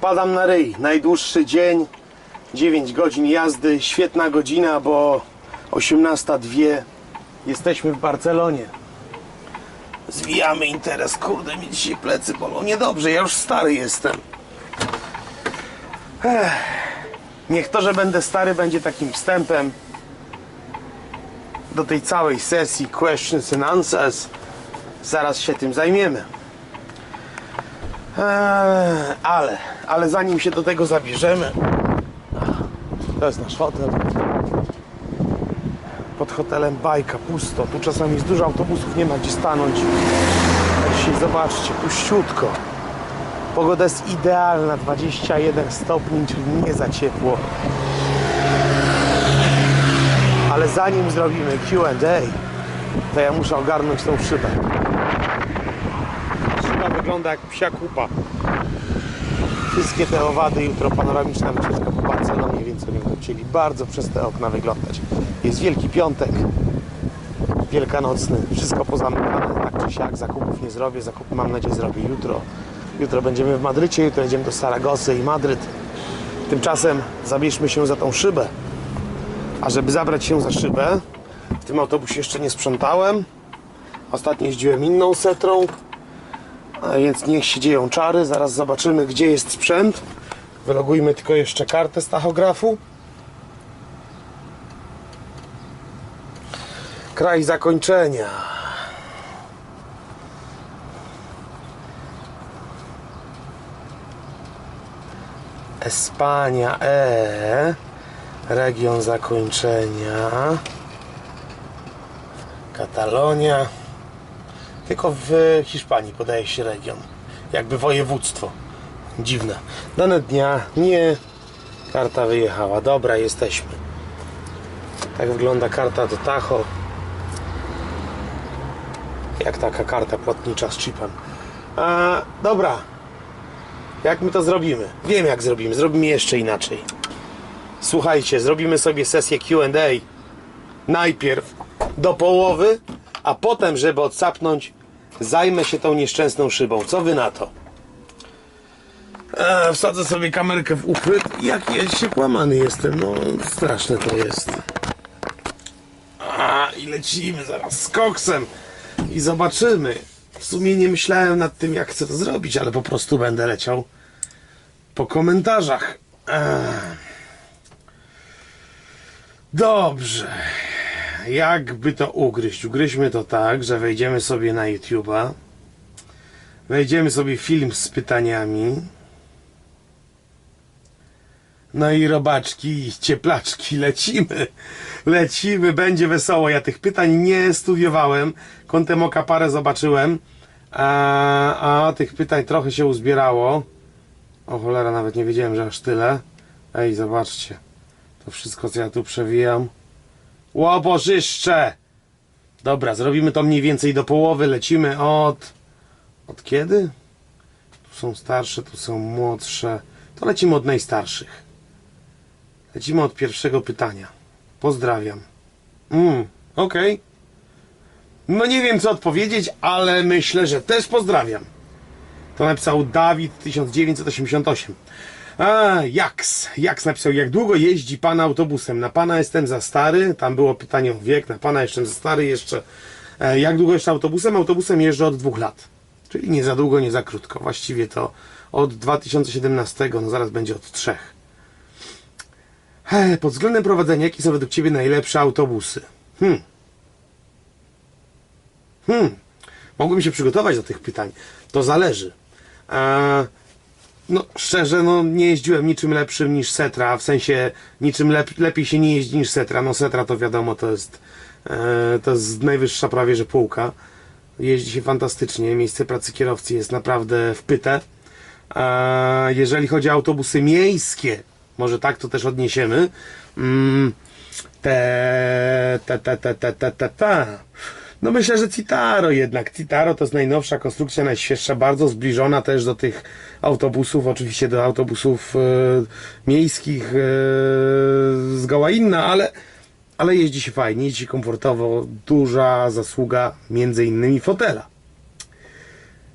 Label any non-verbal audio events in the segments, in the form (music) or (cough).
Padam na ryj. Najdłuższy dzień. 9 godzin jazdy. Świetna godzina, bo 18.02 jesteśmy w Barcelonie. Zwijamy interes. Kurde, mi dzisiaj plecy bolą. Niedobrze, ja już stary jestem. Ech. Niech to, że będę stary, będzie takim wstępem do tej całej sesji questions and answers. Zaraz się tym zajmiemy. Eee, ale, ale zanim się do tego zabierzemy, to jest nasz hotel. Pod hotelem bajka, pusto. Tu czasami jest dużo autobusów, nie ma gdzie stanąć. Dzisiaj zobaczcie, puściutko. Pogoda jest idealna, 21 stopni, czyli nie za ciepło. Ale zanim zrobimy Q&A, to ja muszę ogarnąć tą szybę. Wygląda jak psia kupa. Wszystkie te owady, jutro panoramiczna wycieczka po Barcelonie, więc oni będą chcieli bardzo przez te okna wyglądać. Jest Wielki Piątek, Wielkanocny, wszystko pozamykane, tak czy siak, zakupów nie zrobię, zakupy mam nadzieję zrobię jutro. Jutro będziemy w Madrycie, jutro jedziemy do Saragosy i Madryt. Tymczasem zabierzmy się za tą szybę. A żeby zabrać się za szybę, w tym autobusie jeszcze nie sprzątałem. Ostatnio jeździłem inną setrą, a więc niech się dzieją czary. Zaraz zobaczymy, gdzie jest sprzęt. Wylogujmy tylko jeszcze kartę z tachografu. Kraj zakończenia. Espania E. Region zakończenia. Katalonia. Tylko w Hiszpanii podaje się region. Jakby województwo. Dziwne. Dane dnia nie. Karta wyjechała. Dobra, jesteśmy. Tak wygląda karta do Tacho. Jak taka karta płatnicza z chipem. A, dobra. Jak my to zrobimy? Wiem jak zrobimy. Zrobimy jeszcze inaczej. Słuchajcie, zrobimy sobie sesję QA. Najpierw do połowy, a potem, żeby odsapnąć, zajmę się tą nieszczęsną szybą. Co wy na to? E, wsadzę sobie kamerkę w uchwyt. Jak ja się kłamany jestem. No, straszne to jest. A, i lecimy zaraz z koksem. I zobaczymy. W sumie nie myślałem nad tym, jak chcę to zrobić, ale po prostu będę leciał po komentarzach. Ech. Dobrze. Jakby to ugryźć? Ugryźmy to tak, że wejdziemy sobie na YouTube'a. Wejdziemy sobie film z pytaniami. No i robaczki i cieplaczki, lecimy. Lecimy, będzie wesoło. Ja tych pytań nie studiowałem. Kątem oka parę zobaczyłem. A, a tych pytań trochę się uzbierało. O cholera, nawet nie wiedziałem, że aż tyle. Ej, zobaczcie. To wszystko, co ja tu przewijam. Łobożyszcze! Dobra, zrobimy to mniej więcej do połowy. Lecimy od... Od kiedy? Tu są starsze, tu są młodsze. To lecimy od najstarszych. Lecimy od pierwszego pytania. Pozdrawiam. Mm, okej. No nie wiem co odpowiedzieć, ale myślę, że też pozdrawiam. To napisał Dawid 1988. A, Jaks. Jaks napisał, jak długo jeździ pan autobusem? Na pana jestem za stary. Tam było pytanie o wiek. Na pana jestem za stary jeszcze. E, jak długo jeszcze autobusem? Autobusem jeżdżę od dwóch lat. Czyli nie za długo, nie za krótko. Właściwie to od 2017, no zaraz będzie od trzech. Pod względem prowadzenia, jakie są według Ciebie najlepsze autobusy? Hmm. Hmm. Mogłem się przygotować do tych pytań. To zależy. E, no, szczerze, no, nie jeździłem niczym lepszym niż Setra, w sensie niczym lep, lepiej się nie jeździ niż Setra. No, Setra to wiadomo, to jest, e, to jest najwyższa prawie że półka. Jeździ się fantastycznie, miejsce pracy kierowcy jest naprawdę wpyte. E, jeżeli chodzi o autobusy miejskie, może tak to też odniesiemy. Mm, te, te, te, te, te, te, te. No myślę, że Citaro jednak. Citaro to jest najnowsza konstrukcja, najświeższa, bardzo zbliżona też do tych autobusów, oczywiście do autobusów e, miejskich, e, zgoła inna, ale, ale jeździ się fajnie, jeździ komfortowo, duża zasługa między innymi fotela.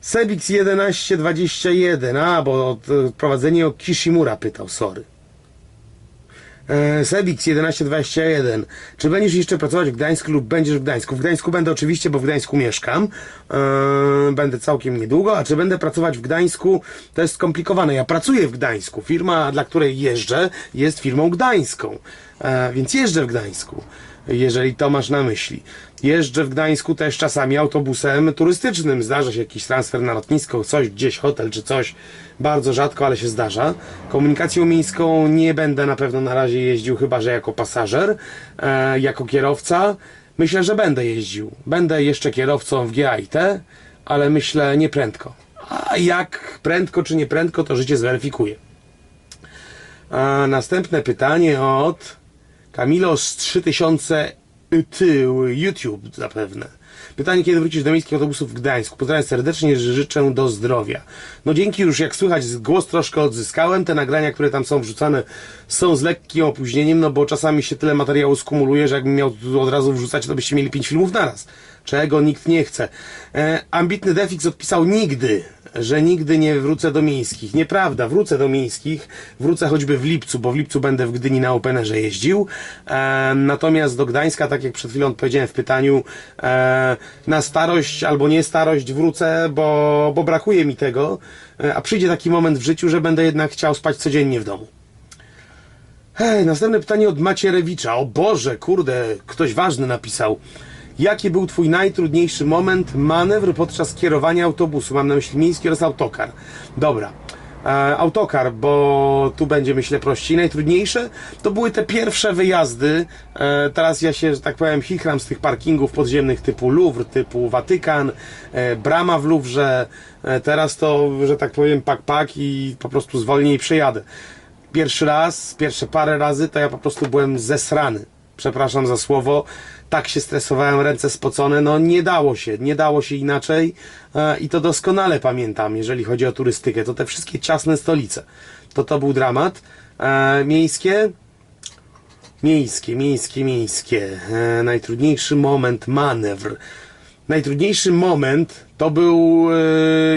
Sebix 1121, a bo to prowadzenie o Kishimura pytał, sorry. E, Sebix 1121. Czy będziesz jeszcze pracować w Gdańsku lub będziesz w Gdańsku? W Gdańsku będę oczywiście, bo w Gdańsku mieszkam. E, Będę całkiem niedługo, a czy będę pracować w Gdańsku? To jest skomplikowane. Ja pracuję w Gdańsku. Firma, dla której jeżdżę, jest firmą gdańską. E, Więc jeżdżę w Gdańsku jeżeli to masz na myśli. Jeżdżę w Gdańsku też czasami autobusem turystycznym. Zdarza się jakiś transfer na lotnisko, coś gdzieś, hotel czy coś. Bardzo rzadko, ale się zdarza. Komunikacją miejską nie będę na pewno na razie jeździł, chyba że jako pasażer, e, jako kierowca. Myślę, że będę jeździł. Będę jeszcze kierowcą w GAIT, ale myślę nie prędko. A jak prędko czy nie prędko, to życie zweryfikuje. A następne pytanie od Kamilo z 3000 tył, YouTube zapewne. Pytanie, kiedy wrócisz do miejskich autobusów w Gdańsku? Pozdrawiam serdecznie, życzę do zdrowia. No dzięki już, jak słychać, głos troszkę odzyskałem. Te nagrania, które tam są wrzucane, są z lekkim opóźnieniem, no bo czasami się tyle materiału skumuluje, że jakbym miał od razu wrzucać, to byście mieli 5 filmów naraz. Czego nikt nie chce. E, ambitny Defix odpisał nigdy, że nigdy nie wrócę do miejskich. Nieprawda, wrócę do miejskich, wrócę choćby w lipcu, bo w lipcu będę w Gdyni na Openerze jeździł. E, natomiast do Gdańska, tak jak przed chwilą powiedziałem w pytaniu, e, na starość albo nie starość wrócę, bo, bo brakuje mi tego, e, a przyjdzie taki moment w życiu, że będę jednak chciał spać codziennie w domu. Hej, następne pytanie od Macierewicza. O Boże, kurde, ktoś ważny napisał. Jaki był Twój najtrudniejszy moment, manewr podczas kierowania autobusu? Mam na myśli miejski oraz autokar. Dobra. E, autokar, bo tu będzie myślę prościej. Najtrudniejsze to były te pierwsze wyjazdy. E, teraz ja się, że tak powiem, chichram z tych parkingów podziemnych typu Louvre, typu Watykan, e, brama w Louvre. E, teraz to, że tak powiem, pak pak i po prostu zwolniej przejadę pierwszy raz, pierwsze parę razy, to ja po prostu byłem zesrany. Przepraszam za słowo. Tak się stresowałem, ręce spocone. No nie dało się, nie dało się inaczej. E, I to doskonale pamiętam, jeżeli chodzi o turystykę. To te wszystkie ciasne stolice. To to był dramat. E, miejskie, Miejskie, miejskie, miejskie. E, najtrudniejszy moment, manewr. Najtrudniejszy moment to był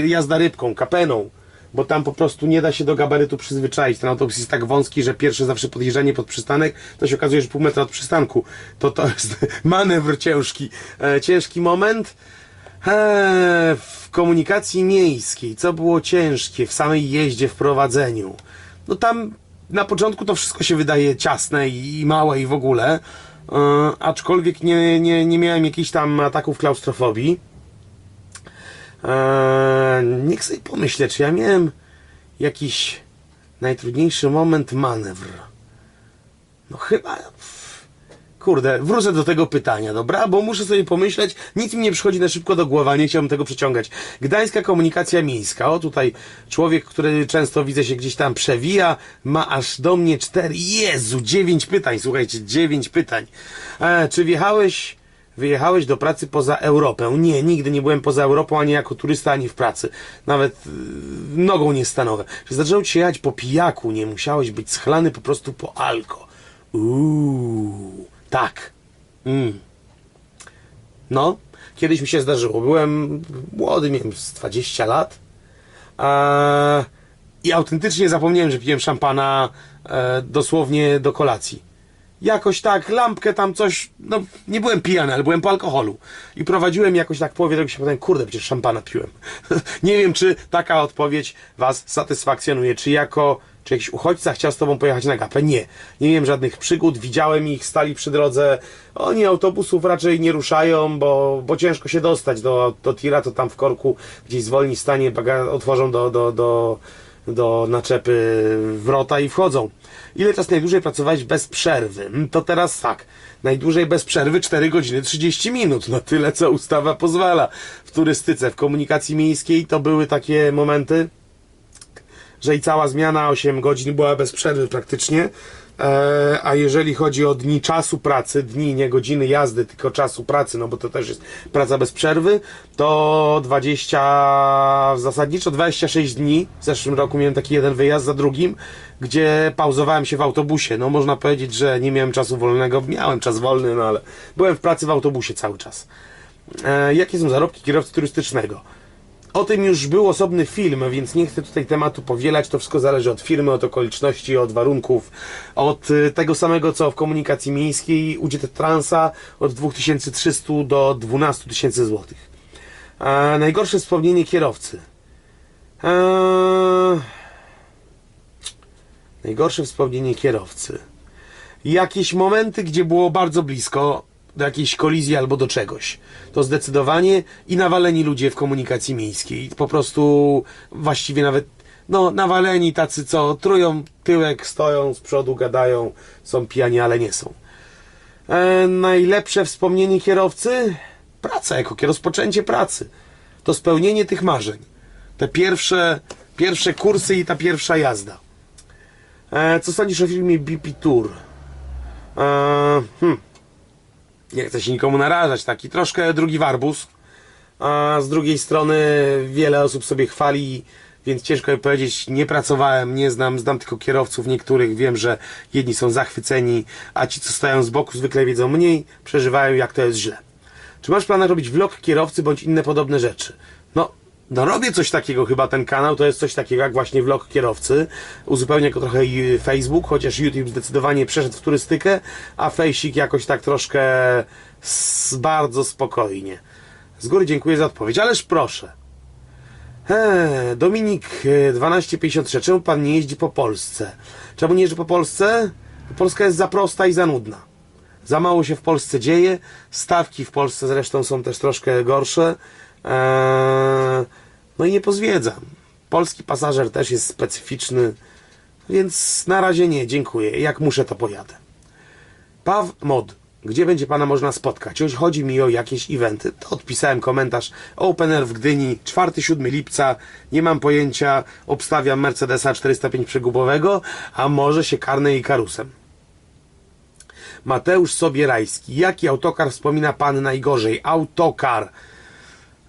jazda rybką, kapeną. Bo tam po prostu nie da się do gabarytu przyzwyczaić. Ten autobus jest tak wąski, że pierwsze zawsze podjeżdżanie pod przystanek, to się okazuje, że pół metra od przystanku. To to (laughs) jest manewr ciężki. E, ciężki moment. E, w komunikacji miejskiej, co było ciężkie w samej jeździe, w prowadzeniu. No tam na początku to wszystko się wydaje ciasne i, i małe i w ogóle. E, aczkolwiek nie, nie, nie miałem jakichś tam ataków klaustrofobii. Eee, niech sobie pomyślę, czy ja miałem jakiś najtrudniejszy moment manewr. No chyba. Kurde, wrócę do tego pytania, dobra? Bo muszę sobie pomyśleć, nic mi nie przychodzi na szybko do głowy, nie chciałbym tego przeciągać. Gdańska komunikacja miejska. O, tutaj człowiek, który często widzę się gdzieś tam przewija, ma aż do mnie cztery. Jezu, dziewięć pytań, słuchajcie, dziewięć pytań. E, czy wjechałeś Wyjechałeś do pracy poza Europę. Nie, nigdy nie byłem poza Europą, ani jako turysta, ani w pracy. Nawet yy, nogą nie stanąłem. Czy zdarzyło ci jechać po pijaku? Nie musiałeś być schlany po prostu po alko. Uuu, tak. Mm. No, kiedyś mi się zdarzyło. Byłem młody, miałem z 20 lat. I autentycznie zapomniałem, że piłem szampana e, dosłownie do kolacji jakoś tak, lampkę tam coś, no nie byłem pijany, ale byłem po alkoholu. I prowadziłem jakoś tak połowie drogi się potem, kurde, przecież szampana piłem. (laughs) nie wiem, czy taka odpowiedź Was satysfakcjonuje, czy jako, czy jakiś uchodźca chciał z Tobą pojechać na gapę? Nie. Nie miałem żadnych przygód, widziałem ich, stali przy drodze. Oni autobusów raczej nie ruszają, bo, bo ciężko się dostać do, do tira, to tam w korku gdzieś zwolni stanie, otworzą do, do, do, do naczepy wrota i wchodzą. Ile czas najdłużej pracowałeś bez przerwy? Mm, To teraz tak. Najdłużej bez przerwy 4 godziny 30 minut. No tyle, co ustawa pozwala. W turystyce, w komunikacji miejskiej to były takie momenty, że i cała zmiana 8 godzin była bez przerwy praktycznie. E, a jeżeli chodzi o dni czasu pracy, dni, nie godziny jazdy, tylko czasu pracy, no bo to też jest praca bez przerwy, to 20, zasadniczo 26 dni. W zeszłym roku miałem taki jeden wyjazd za drugim, gdzie pauzowałem się w autobusie. No można powiedzieć, że nie miałem czasu wolnego, miałem czas wolny, no ale byłem w pracy w autobusie cały czas. E, jakie są zarobki kierowcy turystycznego? O tym już był osobny film, więc nie chcę tutaj tematu powielać. To wszystko zależy od firmy, od okoliczności, od warunków, od y, tego samego co w komunikacji miejskiej UGT Transa od 2300 do 12 tysięcy złotych. A najgorsze wspomnienie kierowcy. Eee... Najgorsze wspomnienie kierowcy. Jakieś momenty, gdzie było bardzo blisko do jakiejś kolizji albo do czegoś. To zdecydowanie i nawaleni ludzie w komunikacji miejskiej. Po prostu właściwie nawet no, nawaleni tacy, co trują tyłek, stoją z przodu, gadają, są pijani, ale nie są. E, najlepsze wspomnienie kierowcy? Praca jako rozpoczęcie pracy. To spełnienie tych marzeń. Te pierwsze, pierwsze kursy i ta pierwsza jazda. E, co sądzisz o filmie BP Tour? E, hmm. Nie chcę się nikomu narażać, taki troszkę drugi warbus. A z drugiej strony wiele osób sobie chwali, więc ciężko mi powiedzieć, nie pracowałem, nie znam, znam tylko kierowców niektórych, wiem, że jedni są zachwyceni, a ci, co stoją z boku, zwykle wiedzą mniej, przeżywają, jak to jest źle. Czy masz plan robić vlog kierowcy bądź inne podobne rzeczy? No, no robię coś takiego, chyba ten kanał to jest coś takiego jak właśnie vlog kierowcy. Uzupełnię go trochę Facebook, chociaż YouTube zdecydowanie przeszedł w turystykę, a Fejsik jakoś tak troszkę bardzo spokojnie. Z góry dziękuję za odpowiedź, ależ proszę. He, Dominik e, 1253. Czemu pan nie jeździ po Polsce? Czemu nie jeździ po Polsce? Polska jest za prosta i za nudna. Za mało się w Polsce dzieje. Stawki w Polsce zresztą są też troszkę gorsze. Eee, no i nie pozwiedzam. Polski pasażer też jest specyficzny, więc na razie nie, dziękuję. Jak muszę, to pojadę. Paw Mod. Gdzie będzie pana można spotkać? Już chodzi mi o jakieś eventy. To odpisałem komentarz. Open Air w Gdyni, 4-7 lipca. Nie mam pojęcia. Obstawiam Mercedesa 405 przegubowego, a może się karne i karusem. Mateusz Sobierajski. Jaki autokar wspomina pan najgorzej? Autokar.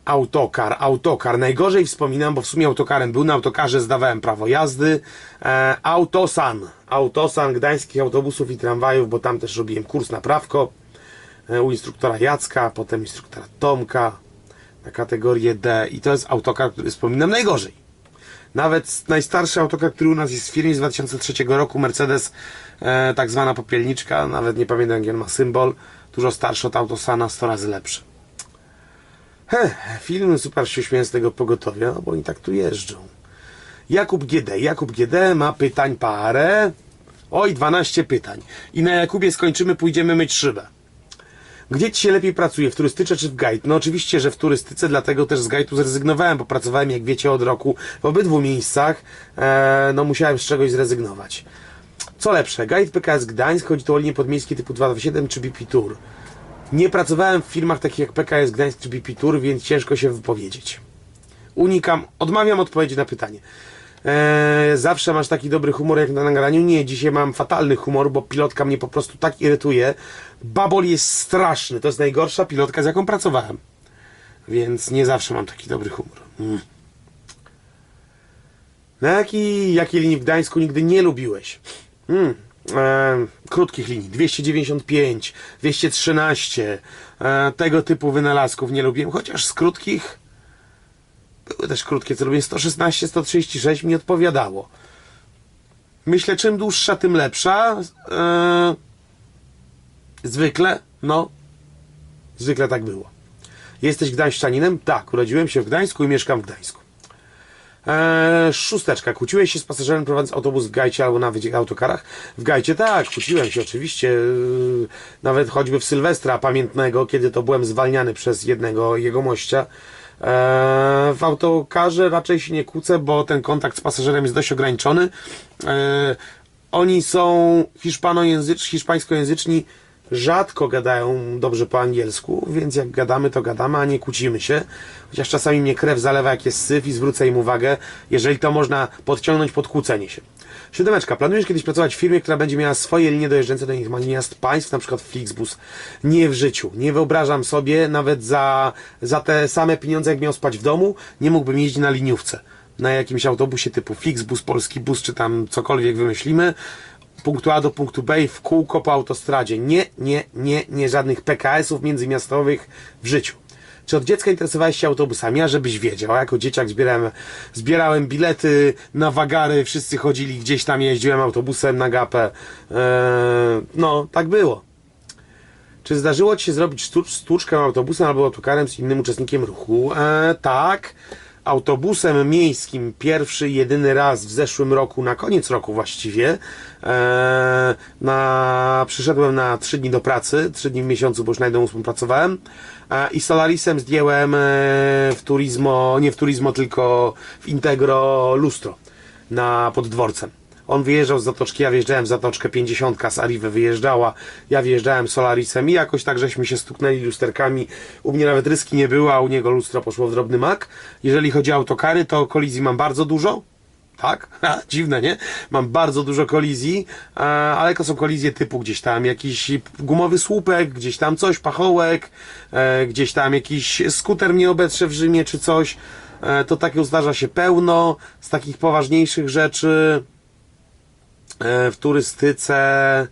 Autokar, autokar. Najgorzej wspominam, bo w sumie autokarem był. Na autokarze zdawałem prawo jazdy. E, Autosan. Autosan gdańskich autobusów i tramwajów, bo tam też robiłem kurs na prawko. E, u instruktora Jacka, potem instruktora Tomka na kategorię D. I to jest autokar, który wspominam najgorzej. Nawet najstarszy autokar, który u nas jest w firmie z 2003 roku, Mercedes, e, tak zwana popielniczka, nawet nie pamiętam jaki on ma symbol, dużo starszy od Autosana, 100 razy lepszy. He, film super się śmieję z tego pogotowia, no bo oni tak tu jeżdżą. Jakub GD. Jakub GD ma pytań parę. Oj, 12 pytań. I na Jakubie skończymy, pójdziemy myć szybę. Gdzie ci się lepiej pracuje, w turystyce czy w guide? No oczywiście, że w turystyce, dlatego też z guide'u zrezygnowałem, bo pracowałem, jak wiecie, od roku w obydwu miejscach. E, no musiałem z czegoś zrezygnować. Co lepsze, guide PKS Gdańsk, chodzi tu o linie podmiejskie typu 227 czy BP Tour. Nie pracowałem w firmach takich jak PKS Gdańsk czy BP Tour, więc ciężko się wypowiedzieć. Unikam, odmawiam odpowiedzi na pytanie. Eee, zawsze masz taki dobry humor jak na nagraniu? Nie, dzisiaj mam fatalny humor, bo pilotka mnie po prostu tak irytuje. Babol jest straszny, to jest najgorsza pilotka, z jaką pracowałem. Więc nie zawsze mam taki dobry humor. Mm. Na jakiej, jakiej linii w Gdańsku nigdy nie lubiłeś? Mm. E, krótkich linii 295, 213 e, tego typu wynalazków nie lubiłem, chociaż z krótkich były też krótkie, co lubię 116, 136 mi odpowiadało. Myślę, czym dłuższa, tym lepsza. E, zwykle, no, zwykle tak było. Jesteś gdańszczaninem? Tak, urodziłem się w Gdańsku i mieszkam w Gdańsku. Eee, szósteczka. Kłóciłeś się z pasażerem prowadząc autobus w Gajcie albo na autokarach? W Gajcie tak, kłóciłem się oczywiście. Yy, Nawet choćby w Sylwestra pamiętnego, kiedy to byłem zwalniany przez jednego jego mościa. Eee, w autokarze raczej się nie kłócę, bo ten kontakt z pasażerem jest dość ograniczony. Eee, oni są hiszpanojęzyczni, hiszpańskojęzyczni, rzadko gadają dobrze po angielsku, więc jak gadamy, to gadamy, a nie kłócimy się. Chociaż czasami mnie krew zalewa, jak jest syf i zwrócę im uwagę, jeżeli to można podciągnąć pod kłócenie się. Siódemeczka. Planujesz kiedyś pracować w firmie, która będzie miała swoje linie dojeżdżające do innych miast państw, na przykład Flixbus? Nie w życiu. Nie wyobrażam sobie, nawet za, za te same pieniądze, jak miał spać w domu, nie mógłbym jeździć na liniówce. Na jakimś autobusie typu Flixbus, Polski Bus, czy tam cokolwiek wymyślimy punktu A do punktu B w kółko po autostradzie. Nie, nie, nie, nie żadnych PKS-ów międzymiastowych w życiu. Czy od dziecka interesowałeś się autobusami? A żebyś wiedział, jako dzieciak zbierałem, zbierałem bilety na wagary, wszyscy chodzili gdzieś tam, jeździłem autobusem na gapę. Eee, no, tak było. Czy zdarzyło Ci się zrobić sztucz, sztuczkę autobusem albo autokarem z innym uczestnikiem ruchu? E, tak. Autobusem miejskim pierwszy jedyny raz w zeszłym roku, na koniec roku właściwie, e, na, przyszedłem na trzy dni do pracy, trzy dni w miesiącu, bo już na pracowałem e, i Solarisem zdjęłem e, w Turismo, nie w Turismo, tylko w Integro lustro na, pod dworcem. On wyjeżdżał z zatoczki, ja wjeżdżałem w zatoczkę 50 z Arrive wyjeżdżała, ja wjeżdżałem Solarisem i jakoś tak żeśmy się stuknęli lusterkami. U mnie nawet ryski nie było, a u niego lustro poszło w drobny mak. Jeżeli chodzi o autokary, to kolizji mam bardzo dużo. Tak? (laughs) Ha, dziwne, nie? Mam bardzo dużo kolizji, ale to są kolizje typu gdzieś tam jakiś gumowy słupek, gdzieś tam coś, pachołek, e, gdzieś tam jakiś skuter mnie obetrze w Rzymie czy coś. E, to takie zdarza się pełno. Z takich poważniejszych rzeczy w turystyce,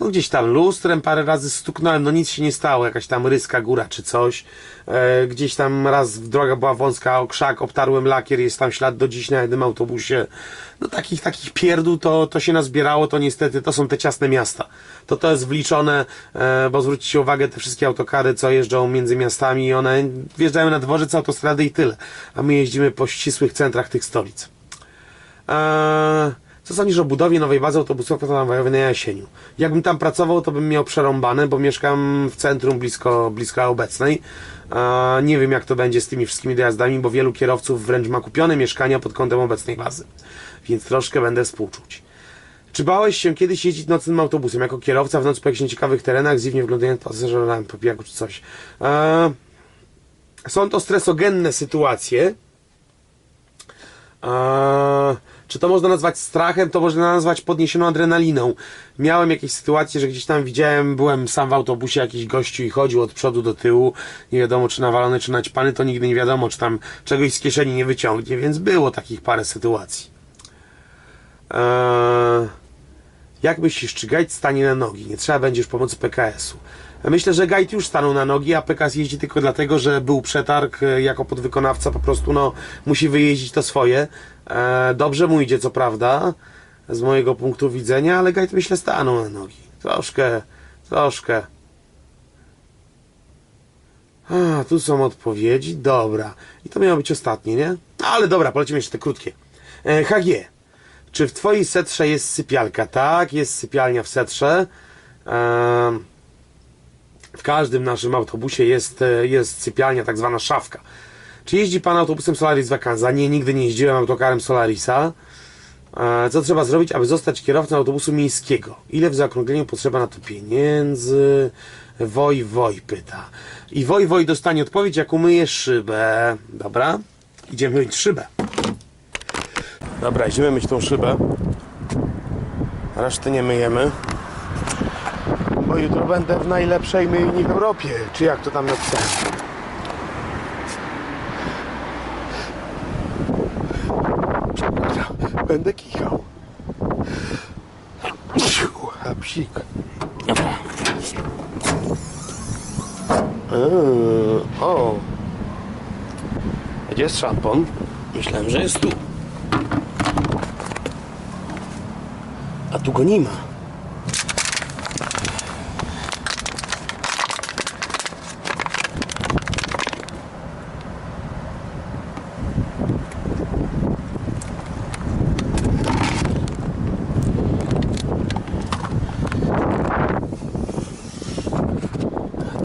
no gdzieś tam lustrem parę razy stuknąłem, no nic się nie stało, jakaś tam ryska góra czy coś. E, gdzieś tam raz droga była wąska, o krzak, obtarłem lakier, jest tam ślad do dziś na jednym autobusie. No takich, takich pierdół to, to się nazbierało, to niestety to są te ciasne miasta. To to jest wliczone, e, bo zwróćcie uwagę, te wszystkie autokary, co jeżdżą między miastami, one wjeżdżają na dworzec autostrady i tyle. A my jeździmy po ścisłych centrach tych stolic. Eee, co sądzisz o budowie nowej bazy autobusowej tramwajowej na Jasieniu? Jakbym tam pracował, to bym miał przerąbane, bo mieszkam w centrum blisko, blisko obecnej. Nie wiem, jak to będzie z tymi wszystkimi dojazdami, bo wielu kierowców wręcz ma kupione mieszkania pod kątem obecnej bazy. Więc troszkę będę współczuć. Czy bałeś się kiedyś jeździć nocnym autobusem jako kierowca w nocy po jakichś nieciekawych terenach, dziwnie wyglądając pasażerami po pijaku czy coś? Są to stresogenne sytuacje. Czy to można nazwać strachem, to można nazwać podniesioną adrenaliną. Miałem jakieś sytuacje, że gdzieś tam widziałem, byłem sam w autobusie, jakiś gościu i chodził od przodu do tyłu, nie wiadomo czy nawalony, czy naćpany, to nigdy nie wiadomo, czy tam czegoś z kieszeni nie wyciągnie, więc było takich parę sytuacji. Eee, jak myślisz, czy guide stanie na nogi? Nie trzeba będzie już pomocy PKS-u. Myślę, że guide już stanął na nogi, a PKS jeździ tylko dlatego, że był przetarg e, jako podwykonawca, po prostu no, musi wyjeździć to swoje. E, dobrze mu idzie, co prawda, z mojego punktu widzenia, ale guide myślę stanął na nogi. Troszkę, troszkę. A, tu są odpowiedzi, dobra. I to miało być ostatnie, nie? Ale dobra, polecimy jeszcze te krótkie. E, HG. Czy w twojej setrze jest sypialka? Tak, jest sypialnia w setrze. W każdym naszym autobusie jest, e, jest sypialnia, tak zwana szafka. Czy jeździ pan autobusem Solaris Vacanza? Nie, nigdy nie jeździłem autokarem Solarisa. E, Co trzeba zrobić, aby zostać kierowcą autobusu miejskiego? Ile w zaokrągleniu potrzeba na to pieniędzy? Woj, woj pyta. I woj, woj dostanie odpowiedź, jak umyje szybę. Dobra, idziemy myć szybę. Dobra, idziemy myć tą szybę. Reszty nie myjemy. Bo jutro będę w najlepszej myjni w Europie. Czy jak to tam napisałem? Przepraszam, będę kichał. A psik. Eee, o. Gdzie jest szampon? Myślałem, że jest tu. A tu go nie ma. Tu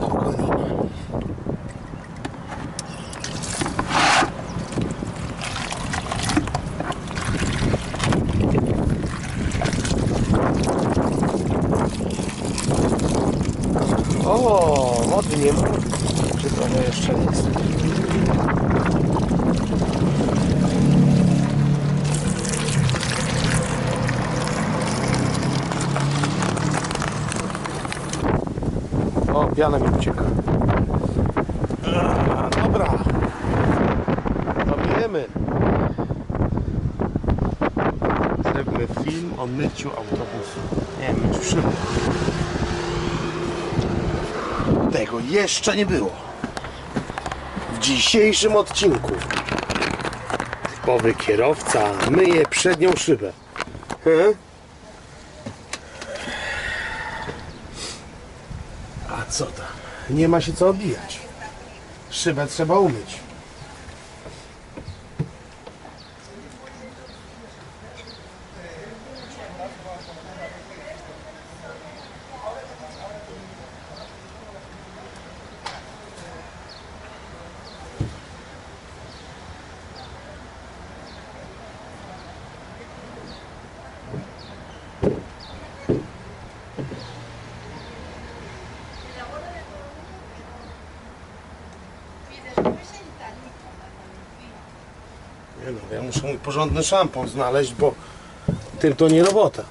go nie ma. O, wody nie ma. Czy trochę jeszcze jest? O, piana mi ucieka. Dobra. Robimy. Zrobimy film o myciu autobusu. Nie, myciu szyby. Tego jeszcze nie było. dzisiejszym odcinku. Typowy kierowca myje przednią szybę. He? Co tam? Nie ma się co obijać. Szybę trzeba umyć. Nie no, ja muszę mój porządny szampon znaleźć, bo tym to nie robota.